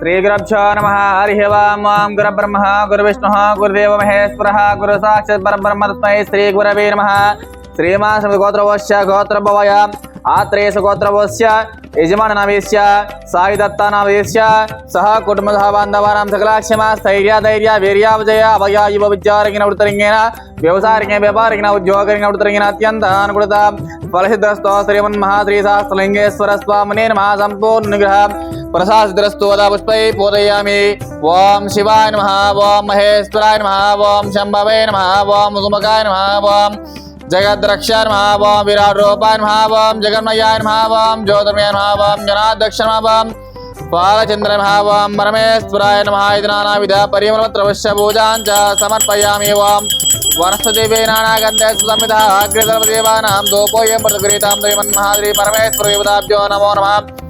श्रीगुरभ्यो नमः, हरिः वां वां गुरुब्रह्मः, गुरुविष्णुः, गुरुदेव महेश्वरः गुरु साक्षात् परब्रह्म तस्मै श्रीगुरवे नमः। श्रीमान् गोत्रवस्य गोत्रभवय आत्रेयस गोत्रवस्य यजमाननामेस्य साईदत्तानामेस्य सह कुटुम्बसह बान्धवानां सकलाक्षमा, स्थैर्य, धैर्य, वीर्य, विजय, अभय इव विद्यारगिण वृत्तरिङ्गेन व्यवसायिक व्यापारिक उद्योगरिण वृत्तरिङ्गेन अत्यन्त अनुकूलत फलसिद्धस्तो श्रीमन्महाश्रीशास्त्रलिङ्गेश्वर स्वामिने नमः। सम्पूर्ण निग्रह प्रसादद्रस्तु वदा पुष्पै पूजयामि ॐ शिवाय नमः ॐ महेश्वराय नमः ॐ शम्भवे नमः ॐ सुमकाय नमः ॐ जगद्रक्षाय नमः ॐ विराट्रूपाय नमः ॐ जगन्मयाय नमः ॐ ज्योतिर्मयाय नमः ॐ जनाध्यक्ष नमः ॐ बालचन्द्र नमः ॐ परमेश्वराय नमः इति नानाविध परिमलत्रवश्य पूजां च समर्पयामि ॐ वनस्पतिवे नानागन्धे सुसंविधः अग्रेसर्वदेवानां दोपोऽयं प्रतिगृहीतां श्रीमन्महाद्री परमेश्वरदेवताभ्यो नमो नमः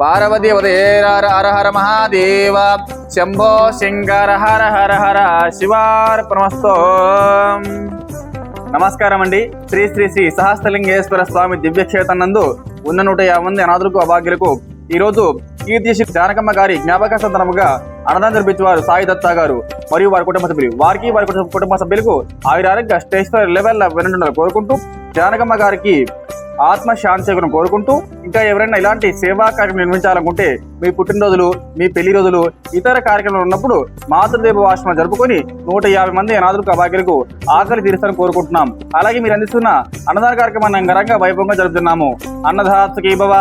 పార్వతి ఉదయేర హర మహాదేవ. శంభో శంకర హర హర హర శివార్పణమస్తో. నమస్కారం అండి శ్రీ శ్రీ శ్రీ సహస్రలింగేశ్వర స్వామి దివ్యక్షేత్రనందు ఉన్న నూట యాభై మంది అనాథులకు అభాగ్యులకు ఈరోజు కీర్తిశ్రీ జానకమ్మ గారి జ్ఞాపక సందర్భంగా అన్నదానం జరిపించేవారు సాయి దత్తా గారు మరియు వారి కుటుంబ సభ్యులు వారికి వారి కుటుంబ సభ్యులకు ఆయురారోగ్య స్టేషనరీ లెవెల్ వినండి కోరుకుంటూ జానకమ్మ గారికి ఆత్మశాంతి కోరుకుంటూ ఇంకా ఎవరైనా ఇలాంటి సేవా కార్యక్రమం నిర్మించాలనుకుంటే మీ పుట్టినరోజులు మీ పెళ్ళి రోజులు ఇతర కార్యక్రమాలు ఉన్నప్పుడు మాతృదేవ ఆశ్రమం జరుపుకొని నూట యాభై మంది అనాథులకు అభాగ్యులకు ఆకలి తీరుస్తారని కోరుకుంటున్నాం. అలాగే మీరు అందిస్తున్న అన్నదాన కార్యక్రమాన్ని అంగరంగా వైభవంగా జరుపుతున్నాము. అన్నదాత్సకీ భవ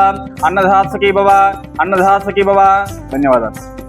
అన్నదాత్సకీ భవ అన్నదాత్సకీ భవ ధన్యవాదాలు.